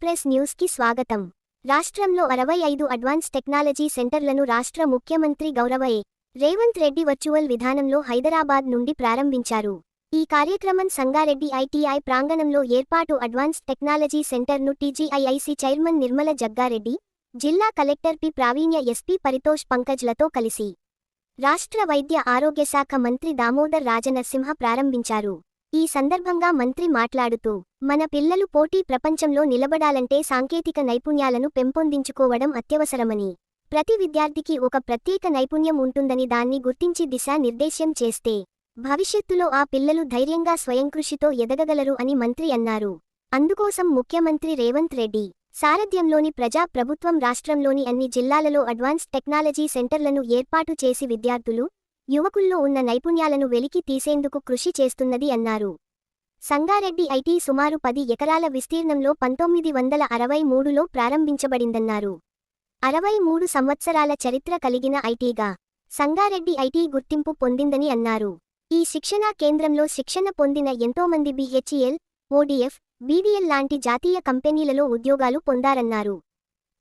Express న్యూస్కి స్వాగతం. రాష్ట్రంలో అరవై ఐదు అడ్వాన్స్ టెక్నాలజీ సెంటర్లను రాష్ట్ర ముఖ్యమంత్రి గౌరవయే రేవంత్ రెడ్డి వర్చువల్ విధానంలో హైదరాబాద్ నుండి ప్రారంభించారు. ఈ కార్యక్రమం సంగారెడ్డి ఐటీఐ ప్రాంగణంలో ఏర్పాటు అడ్వాన్స్ టెక్నాలజీ సెంటర్ను టీజీఐఐసి చైర్మన్ నిర్మల జగ్గారెడ్డి జిల్లా collector P Pravinya SP Paritosh పంకజ్లతో కలిసి రాష్ట్ర వైద్య ఆరోగ్యశాఖ మంత్రి దామోదర్ రాజనరసింహ ప్రారంభించారు. ఈ సందర్భంగా మంత్రి మాట్లాడుతూ మన పిల్లలు పోటీ ప్రపంచంలో నిలబడాలంటే సాంకేతిక నైపుణ్యాలను పెంపొందించుకోవడం అత్యవసరమని ప్రతి విద్యార్థికి ఒక ప్రత్యేక నైపుణ్యం ఉంటుందని దాన్ని గుర్తించి దిశానిర్దేశం చేస్తే భవిష్యత్తులో ఆ పిల్లలు ధైర్యంగా స్వయంకృషితో ఎదగగలరు అని మంత్రి అన్నారు. అందుకోసం ముఖ్యమంత్రి రేవంత్ రెడ్డి సారథ్యంలోని ప్రజా ప్రభుత్వం రాష్ట్రంలోని అన్ని జిల్లాలలో అడ్వాన్స్ టెక్నాలజీ సెంటర్లను ఏర్పాటు చేసి విద్యార్థులు యువకుల్లో ఉన్న నైపుణ్యాలను వెలికి తీసేందుకు కృషి చేస్తున్నది అన్నారు. సంగారెడ్డి ఐటీ సుమారు పది ఎకరాల విస్తీర్ణంలో పంతొమ్మిది వందల అరవై మూడులో ప్రారంభించబడిందన్నారు. అరవై మూడు సంవత్సరాల చరిత్ర కలిగిన ఐటీగా సంగారెడ్డి ఐటీ గుర్తింపు పొందిందని అన్నారు. ఈ శిక్షణా కేంద్రంలో శిక్షణ పొందిన ఎంతోమంది బిహెచ్ఈఎల్ ఓడిఎఫ్ బీడీఎల్ లాంటి జాతీయ కంపెనీలలో ఉద్యోగాలు పొందారన్నారు.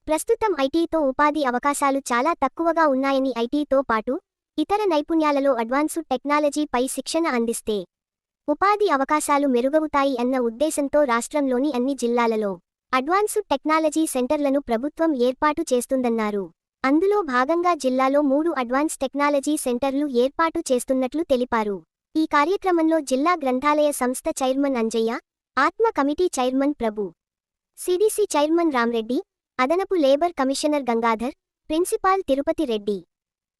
ప్రస్తుతం ఐటీతో ఉపాధి అవకాశాలు చాలా తక్కువగా ఉన్నాయని ఐటీతో పాటు ఇతర నైపుణ్యాలలో అడ్వాన్సు టెక్నాలజీపై శిక్షణ అందిస్తే ఉపాధి అవకాశాలు మెరుగవుతాయి అన్న ఉద్దేశంతో రాష్ట్రంలోని అన్ని జిల్లాలలో అడ్వాన్సు టెక్నాలజీ సెంటర్లను ప్రభుత్వం ఏర్పాటు చేస్తుందన్నారు. అందులో భాగంగా జిల్లాలో మూడు అడ్వాన్స్ టెక్నాలజీ సెంటర్లు ఏర్పాటు చేస్తున్నట్లు తెలిపారు. ఈ కార్యక్రమంలో జిల్లా గ్రంథాలయ సంస్థ చైర్మన్ అంజయ్య ఆత్మ committee chairman Prabhu CDC chairman Ramreddy అదనపు labour commissioner Gangadhar principal Tirupati Reddy.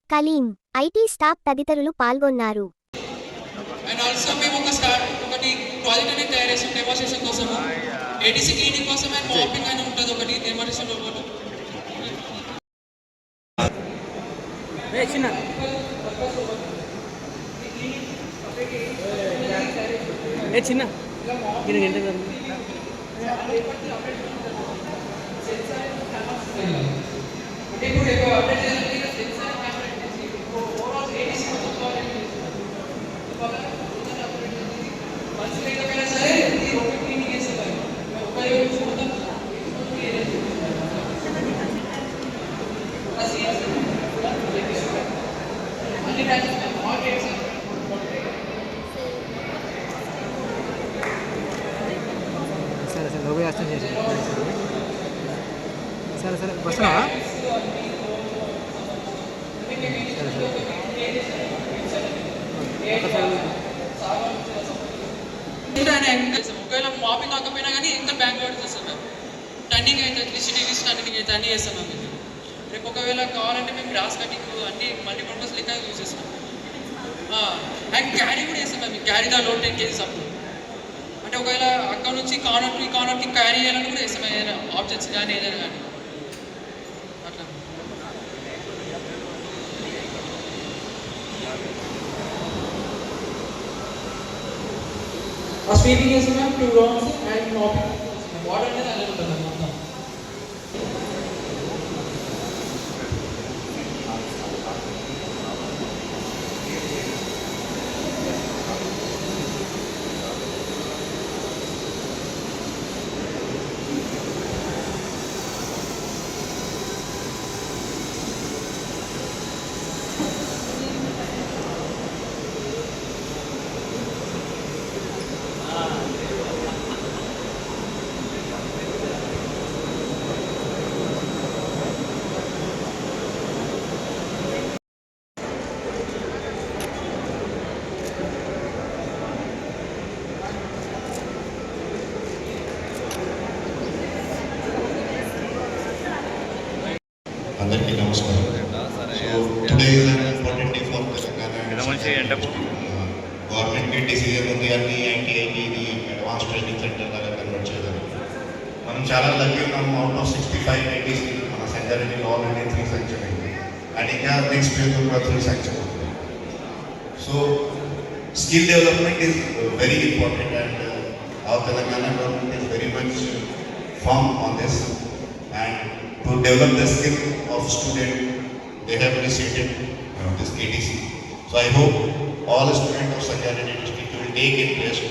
Kaleem IT staff తదితరులు పాల్గొన్నారు. అండ్ ఆల్సో మేము ఒక స్టార్ట్ ఒకటి ప్రాజెక్ట్ అనేది తయారు చేసాం డెమాన్స్ట్రేషన్ కోసం ఏటీసీ క్లినిక్ కోసం అండ్ మాపింగ్ అని ఉంటుంది ఒకటి డెమాన్స్ట్రేషన్ లోపల. ఏ చిన్న. ఏ చిన్న మీరు ఎంత అంటే ఇప్పుడు ఎక్కువ అప్డేట్ చేయాలంటే సెన్సార్ కెమెరా పెట్టేసి ఓవరాల్ ఏటీసీ మొత్తం కవర్ మనసు లేకపోయినా సరే ఇది ఒక క్లినిక్ చేసేవారు ఒక రోజు మొత్తం అన్ని బ్రాంచెస్ మార్కెట్స్ సరే సరే లోపల అర్థం చేసి సరే సరే వస్తున్నావా సరే సరే ఒకసారి ఉంటాయని ఎంకరేజ్ ఒకవేళ మాపింగ్ కాకపోయినా కానీ ఎంత బ్యాంక్ వాడి చేస్తాం మేము టర్నింగ్ అయితే ఎలక్ట్రిసిటీ టర్నింగ్ అయితే అన్నీ చేస్తాం మేము ఇది. రేపు ఒకవేళ కావాలంటే మేము గ్రాస్ కటింగ్ అన్ని మల్టీపర్పస్ లెక్క యూజ్ చేస్తాం. అండ్ క్యారీ కూడా చేస్తాం మేము. Carry the load ten kgs అప్పుడు అంటే ఒకవేళ అక్కడ నుంచి కార్నర్ టు ఈ కార్నర్కి క్యారీ చేయాలని కూడా చేస్తాం. ఏదైనా ఆప్షన్స్ కానీ ఏదైనా కానీ. అట్లా. ఆ sweeping ma'am two rounds and mopping decision ఉంది అన్ని ఐటీఐకి ఇది అడ్వాన్స్ ట్రైనింగ్ సెంటర్ లాగా కన్వర్ట్ చేయడం మనం చాలా లక్కీ ఉన్నాం out of sixty five ITC మన సెంటర్ని ఆల్రెడీ త్రీ సెంక్షన్ అయింది అండ్ ఇంకా నెక్స్ట్ ఇయర్ కూడా త్రీ సెంక్షన్ అవుతుంది so skill development is very important and our Telangana government is very much firm on this and to develop the skill of student, they have initiated uh, this ATC. So I hope all students of Sanjay district will take interest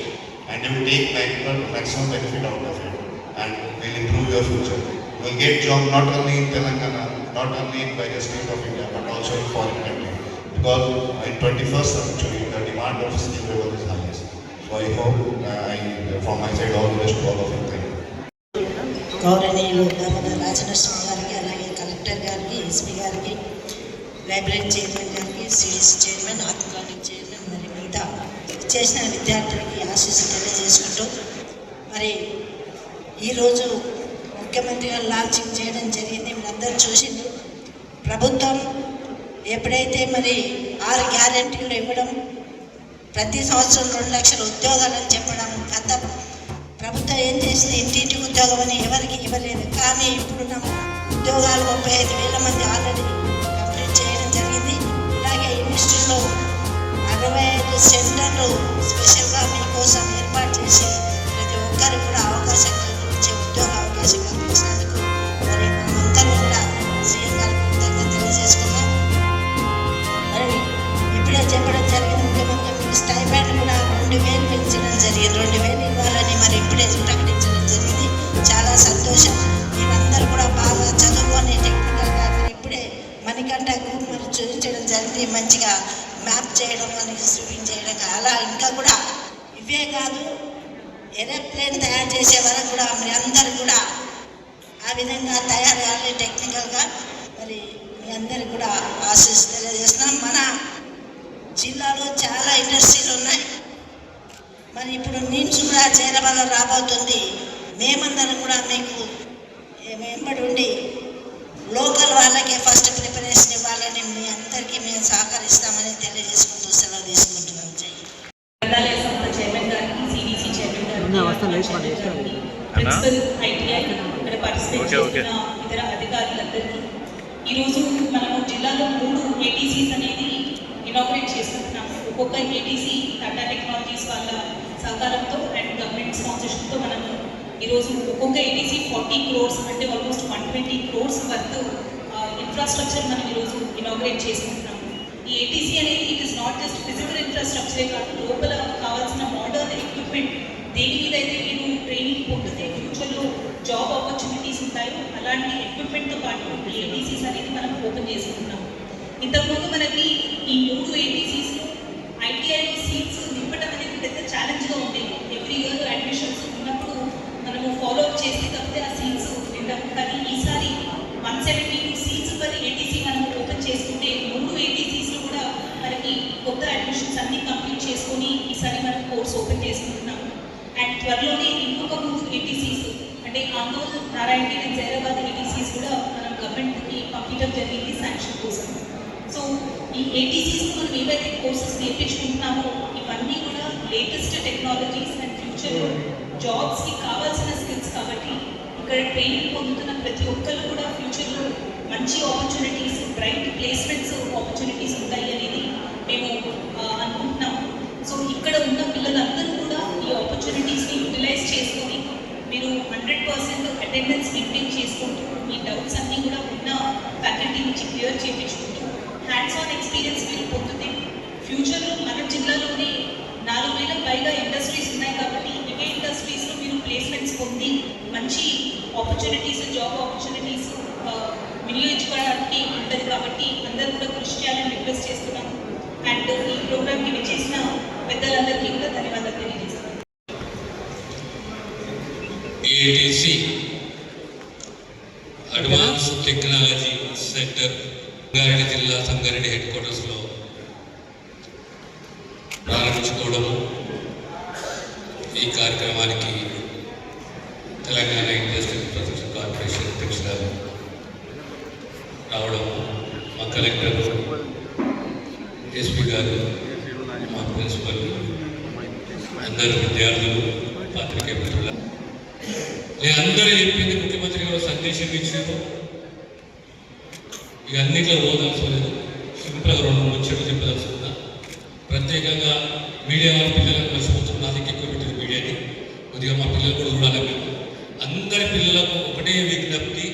and they will take maximum maximum benefit out of it. And will improve your future. You will get job not only in Telangana, not only in various state of India, but also in foreign country. Because in 21st century, the demand of skill level is highest. So I hope, uh, I, from my side, all the best to all of you. Thank you. గౌరవనీయులు దామోదర రాజనరసింహ గారికి అలాగే collector గారికి SP గారికి library chairman గారికి CDC chairman orthographic chairman మరి మిగతా చేసిన విద్యార్థులకి ఆశీస్సు తెలియజేసుకుంటూ మరి ఈరోజు ముఖ్యమంత్రి గారు లాంచింగ్ చేయడం జరిగింది. మీరందరూ చూసింది ప్రభుత్వం ఎప్పుడైతే మరి ఆరు గ్యారెంటీలు ఇవ్వడం ప్రతి సంవత్సరం రెండు లక్షల ఉద్యోగాలని చెప్పడం గత ప్రభుత్వం ఏం చేసింది? ఇంటింటి ఉద్యోగం అని ఎవరికి ఇవ్వలేదు. కానీ ఇప్పుడున్న ఉద్యోగాలు ముప్పై ఐదు వేల మంది ఆల్రెడీ అరవై ఐదు సెంటర్లు స్పెషల్గా మీకోసం ఏర్పాటు చేసి ప్రతి ఒక్కరికి కూడా అవకాశం కల్పించే ఉద్యోగ అవకాశం కల్పించినందుకు మరి అందరూ కూడా సీఎం గారికి తెలియజేసుకున్నాం మరి ఇప్పుడే చెప్పడం జరిగింది ముఖ్యమంత్రి మీకు స్టైఫండ్ కూడా రెండు వేలు పెంచడం జరిగింది. రెండు వేలు ఇవ్వాలని మరి ఇప్పుడే ప్రకటించడం జరిగింది. చాలా సంతోషం. మీరందరూ కూడా బాగా చదువుకొని టెక్నికల్గా ఇప్పుడే మణికంఠ గ్రూప్ మరి చూపించడం జరిగింది. మంచిగా మ్యాప్ చేయడం అనేది స్విమ్మింగ్ చేయడం అలా ఇంకా కూడా ఇవే కాదు. ఏరోప్లేన్ తయారు చేసే వరకు కూడా మీ అందరు కూడా ఆ విధంగా తయారు కావాలి టెక్నికల్గా మరి మీ అందరికి కూడా ఆశీస్ తెలియజేస్తున్నాం. మన జిల్లాలో చాలా ఇండస్ట్రీలు ఉన్నాయి. మరి ఇప్పుడు నీమ్స్ కూడా చేరవల్ల రాబోతుంది. మేమందరం కూడా మీకు వెంబడి ఉండి లోకల్ వాళ్ళకే ఫస్ట్ ప్రిపరేషన్ ఇవ్వాలని మీ అందరికీ మేము సహకరిస్తామని తెలియజేసుకుంటూ సెలవు తీసుకుంటున్నాం జై గ్రంథాలయ సంస్థ చైర్మన్ గారికి సిడిసి చైర్మన్ ఉన్న అవస్థ లేచి గారికి పని చేస్తారు. ప్రిన్సిపల్ ఐటీఐ ఇక్కడ పార్టిసిపేట్ ఓకే, ఓకే. చేస్తున్న ఇతర అధికారులందరికీ ఈరోజు మనము జిల్లాలో మూడు ఏటీసీస్ అనేది ఇనాగ్రేట్ చేసుకుంటున్నాము ఒక్కొక్క ఏటీసీ టాటా టెక్నాలజీస్ వాళ్ళ సహకారంతో అండ్ గవర్నమెంట్ స్పాన్సర్షిప్తో మనము ఈరోజు ఒక్కొక్క ఏటీసీ ఫార్టీ క్రోర్స్ అంటే almost one twenty crores worth infrastructure మనం ఈరోజు ఇనాగ్రేట్ చేసుకుంటున్నాము ఈ ఏటీసీ అనేది it is not just physical ఇన్ఫ్రాస్ట్రక్చరే కాదు లోపల కావాల్సిన మోడర్న్ ఎక్విప్మెంట్ దేని మీద అయితే మీరు ట్రైనింగ్ పొందితే ఫ్యూచర్లో జాబ్ ఆపర్చునిటీస్ ఉంటాయో అలాంటి ఎక్విప్మెంట్తో పాటు ఈ ఏటీసీస్ అనేది మనం ఓపెన్ చేసుకుంటున్నాం ఇంతకుముందు మనకి ఈ మూడు ఏటీసీస్లో ఐటీఐ సీట్స్ నింపడం అనేది పెద్ద ఛాలెంజ్గా ఉండేది ఎవ్రీ ఇయర్ అడ్మిషన్స్ ఉన్నప్పుడు మనము ఫాలో అప్ చేస్తే తప్పితే ఆ సీట్స్ నిండవు కానీ ఈసారి one seventy two seats per ATC మనం ఓపెన్ చేసుకుంటే మూడు ఏటీసీస్లో కూడా మనకి కొత్త అడ్మిషన్స్ అన్ని కంప్లీట్ చేసుకొని ఈసారి మనం కోర్స్ ఓపెన్ చేసుకుంటున్నాం అండ్ త్వరలోనే ఇంకొక మూడు ఏటీసీస్ అంటే ఆందోళన నారాయణ జైరాబాద్ ఏటీసీస్ కూడా మనం గవర్నమెంట్కి పంపించడం జరిగింది శాంక్షన్ కోసం. సో ఈ ఏటీసీస్ మనం ఏవైతే కోర్సెస్ నేర్పించుకుంటున్నామో ఇవన్నీ కూడా లేటెస్ట్ టెక్నాలజీస్ అండ్ ఫ్యూచర్లో జాబ్స్కి కావాల్సిన స్కిల్స్ కాబట్టి ఇక్కడ ట్రైనింగ్ పొందుతున్న ప్రతి ఒక్కరు కూడా ఫ్యూచర్లో మంచి ఆపర్చునిటీస్ బ్రైట్ ప్లేస్మెంట్స్ ఆపర్చునిటీస్ ఉంటాయి అనేది మేము అనుకుంటున్నాము. సో ఇక్కడ ఉన్న పిల్లలందరూ కూడా ఈ ఆపర్చునిటీస్ని యూటిలైజ్ చేసుకొని హండ్రెడ్ పర్సెంట్ అటెండెన్స్ మెయింటైన్ చేసుకుంటూ మీ డౌట్స్ అన్నీ కూడా ఉన్న ఫ్యాకల్టీ నుంచి క్లియర్ చేయించుకుంటూ హ్యాండ్స్ ఆన్ ఎక్స్పీరియన్స్ మీరు పొందితే ఫ్యూచర్లో మన జిల్లాలోనే నాలుగు వేల పైగా ఇండస్ట్రీస్ ఉన్నాయి కాబట్టి ఇవే ఇండస్ట్రీస్లో మీరు ప్లేస్మెంట్స్ పొంది మంచి ఆపర్చునిటీస్ జాబ్ ఆపర్చునిటీస్ వినియోగించుకోవడానికి ఉంటుంది కాబట్టి అందరూ కూడా కృషి చేయాలని రిక్వెస్ట్ చేస్తున్నాం. అండ్ ఈ ప్రోగ్రామ్కి విచ్చేసిన పెద్దలందరికీ కూడా ధన్యవాదాలు తెలియజేస్తున్నాను ATC advance technology centre Sangareddy జిల్లా సంగారెడ్డి హెడ్ క్వార్టర్స్లో ప్రారంభించుకోవడము ఈ కార్యక్రమానికి తెలంగాణ ఇండస్ట్రీ ప్రొటెక్షన్ కార్పొరేషన్ అధ్యక్షురాలు రావడం మా కలెక్టర్ ఎస్పీ గారు మా ప్రిన్సిపల్ అందరు విద్యార్థులు పాత్రికే మిత్రుల. నేను అందరూ చెప్పింది ముఖ్యమంత్రి గారు సందేశం ఇచ్చారు. ఇక అన్నిట్లో పోదాల్సలేదు సింపుల్గా రెండు ముచ్చట్లు చెప్పదలుచుకున్నా. ప్రత్యేకంగా మీడియా వాళ్ళ పిల్లలకు మర్చిపోతున్నారు నా ఎక్కువ పెట్టింది మీడియాని కొద్దిగా మా పిల్లలు కూడా చూడాలి మేము అందరి పిల్లలకు ఒకటే విజ్ఞప్తి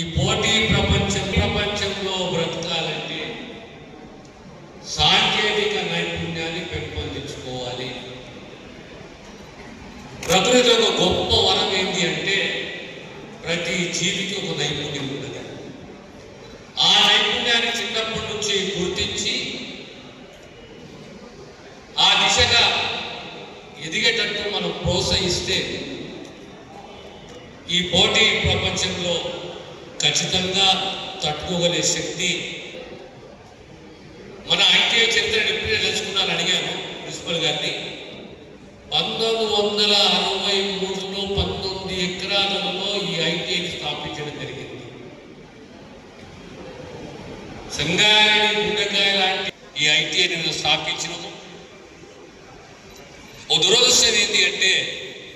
ఈ పోటీ ప్రపంచం ప్రపంచంలో బ్రతకాలంటే సాంకేతిక నైపుణ్యాన్ని పెంపొందించుకోవాలి. ప్రకృతి ఒక గొప్ప వరం ఏంటి అంటే ప్రతి జీవికి ఒక నైపుణ్యం ఉన్నది ఆ నైపుణ్యాన్ని గురించి గుర్తించి ఆ దిశగా ఎదిగేటట్టు మనం ప్రోత్సహిస్తే ఈ పోటీ ప్రపంచంలో ఖచ్చితంగా తట్టుకోగలే శక్తి మన ఐటీఐ చరిత్రను ఎప్పుడే తెలుసుకున్నాను అడిగాను ప్రిన్సిపల్ గారిని. పంతొమ్మిది వందల అరవై మూడులో పంతొమ్మిది ఎకరాలలో ఈ ఐటీ స్థాపించడం జరిగింది సంగారెడ్డి గుండెకాయ లాంటి ఈ ఐటీఐని స్థాపించడం ఓ దురదృష్టం ఏంటి అంటే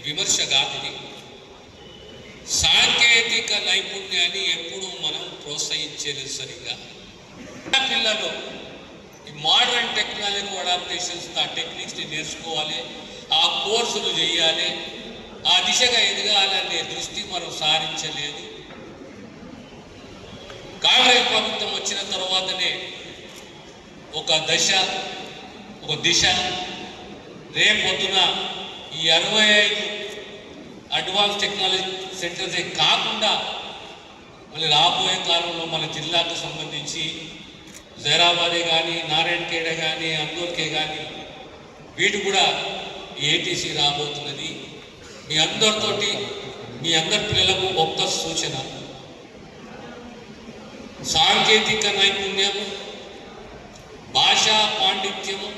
విమర్శ కాదు సాంకేతిక నైపుణ్యాన్ని ఎప్పుడూ మనం ప్రోత్సహించేది సరిగా. పిల్లలు ఈ మోడర్న్ టెక్నాలజీ అడాప్టేషన్స్ ఆ టెక్నిక్స్ని నేర్చుకోవాలి ఆ కోర్సులు చేయాలి ఆ దిశగా ఎదగాలనే దృష్టి మనం సారించలేదు. కాంగ్రెస్ ప్రభుత్వం వచ్చిన తర్వాతనే ఒక దశ ఒక దిశ. రేపొద్దున ఈ అరవై ఐదు అడ్వాన్స్ టెక్నాలజీ సెంటర్సే కాకుండా మళ్ళీ రాబోయే కాలంలో మన జిల్లాకు సంబంధించి జైరాబాదే కానీ నారాయణఖేడ కానీ అందూర్కే కానీ వీటి కూడా ఏటీసీ రాబోతున్నది. మీ అందరితోటి మీ అందరి పిల్లలకు ఒక్క సూచన. సాంకేతిక నైపుణ్యం భాషా పాండిత్యము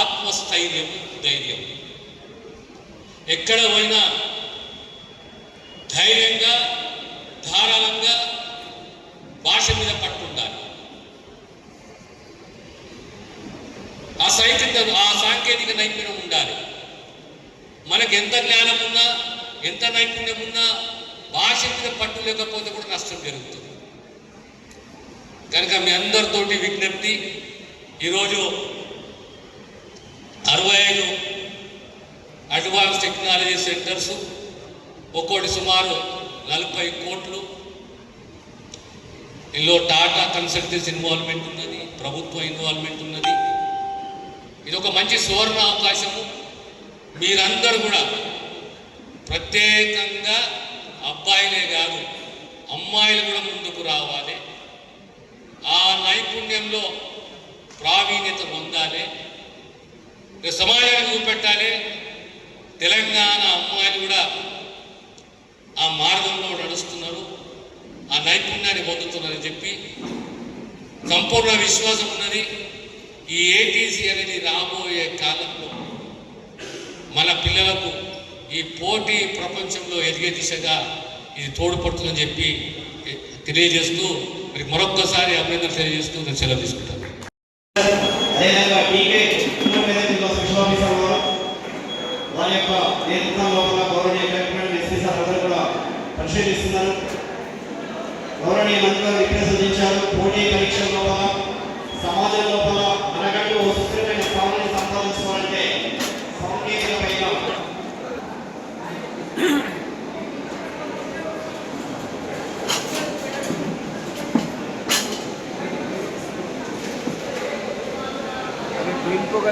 ఆత్మస్థైర్యం ధైర్యం ఎక్కడ పోయినా ధైర్యంగా ధారాళంగా భాష మీద పట్టు ఉండాలి ఆ సాహిత్య ఆ సాంకేతిక నైపుణ్యం ఉండాలి. మనకు ఎంత జ్ఞానం ఉన్నా ఎంత నైపుణ్యం ఉన్నా భాష మీద పట్టు లేకపోతే కూడా నష్టం జరుగుతుంది. కనుక మీ అందరితోటి విజ్ఞప్తి ఈరోజు అరవై ఐదు అడ్వాన్స్ టెక్నాలజీ సెంటర్స్ ఒక్కోటి సుమారు నలభై కోట్లు. ఇందులో టాటా కన్సల్టెన్స్ ఇన్వాల్వ్మెంట్ ఉన్నది ప్రభుత్వ ఇన్వాల్వ్మెంట్ ఉన్నది. ఇది ఒక మంచి సువర్ణ అవకాశము. మీరందరూ కూడా ప్రత్యేకంగా అబ్బాయిలే కాదు అమ్మాయిలు కూడా ముందుకు రావాలి. ఆ నైపుణ్యంలో ప్రావీణ్యత పొందాలి. సమాజాన్ని సమాజానికి చూపెట్టాలి తెలంగాణ అమ్మాయిలు కూడా ఆ మార్గంలో నడుస్తున్నారు. ఆ నైపుణ్యాన్ని పొందుతున్నారని చెప్పి సంపూర్ణ విశ్వాసం ఉన్నది. ఈ ఏటీసీ అనేది రాబోయే కాలంలో మన పిల్లలకు ఈ పోటీ ప్రపంచంలో ఎదిగే దిశగా ఇది తోడ్పడుతుందని చెప్పి తెలియజేస్తూ మరి మరొక్కసారి అభినందన తెలియజేస్తూ నేను సెలవు తీసుకుంటాను.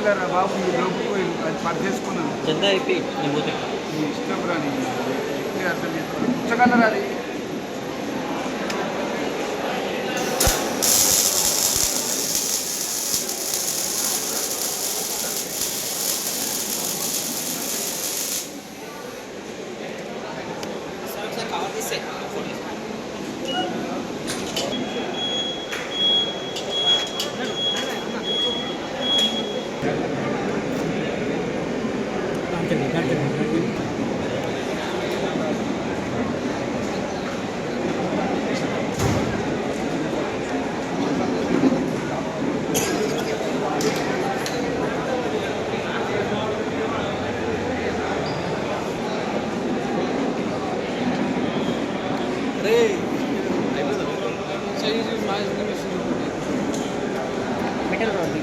వెళ్ళారా బాబు ఈ లోపలిపోయి పర్చేసుకున్నాను చెందా అయిపోయి నీ ఇష్టం రాని అర్థం చేసుకోవాలి ఉంచగలరా అది Thank you. चाहिए जो माइज की मशीन होती है मेटल रॉड